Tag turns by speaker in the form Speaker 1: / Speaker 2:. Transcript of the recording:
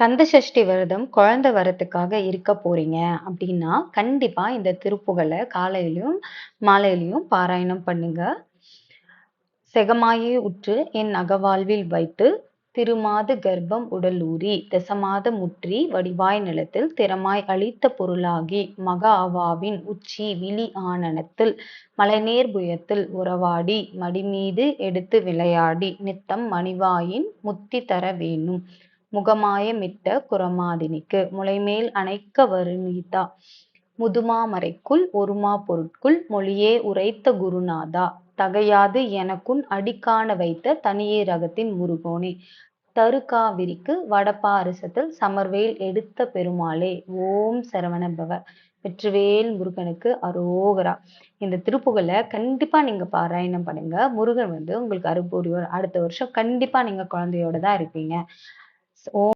Speaker 1: கந்த சஷ்டி விரதம் குழந்தை வரத்துக்காக இருக்க போறீங்க அப்படின்னா கண்டிப்பா இந்த திருப்புகளை காலையிலயும் மாலையிலையும் பாராயணம் பண்ணுங்க. செகமாயை உற்று என் அகவாழ்வில் வைத்து திருமாது கர்ப்பம் உடலூரி தசமாத முற்றி வடிவாய் நிலத்தில் திறமாய் அளித்த பொருளாகி மகா அவாவின் உச்சி விழி ஆனனத்தில் மலைநேர் புயத்தில் உறவாடி மடிமீது எடுத்து விளையாடி நித்தம் மணிவாயின் முத்தி தர வேணும். முகமாயமிட்ட குரமாதினிக்கு. முலைமேல் அணைக்க வருமீதா முதுமாமறைக்குள் ஒருமா பொருட்குள் மொழியே உரைத்த குருநாதா. தகையாது எனக்குன் அடிக்காண வைத்த தனியே ரகத்தின் முருகோனே. தருகாவிரிக்கு வடபாரிசத்தில் சமர்வேல் எடுத்த பெருமாளே. ஓம் சரவணபவ. வெற்றிவேல் முருகனுக்கு அரோகரா. இந்த திருப்புகளை கண்டிப்பா நீங்க பாராயணம் பண்ணுங்க. முருகன் வந்து உங்களுக்கு அருள் அடுத்த வருஷம் கண்டிப்பா நீங்க குழந்தையோட தான் இருப்பீங்க. och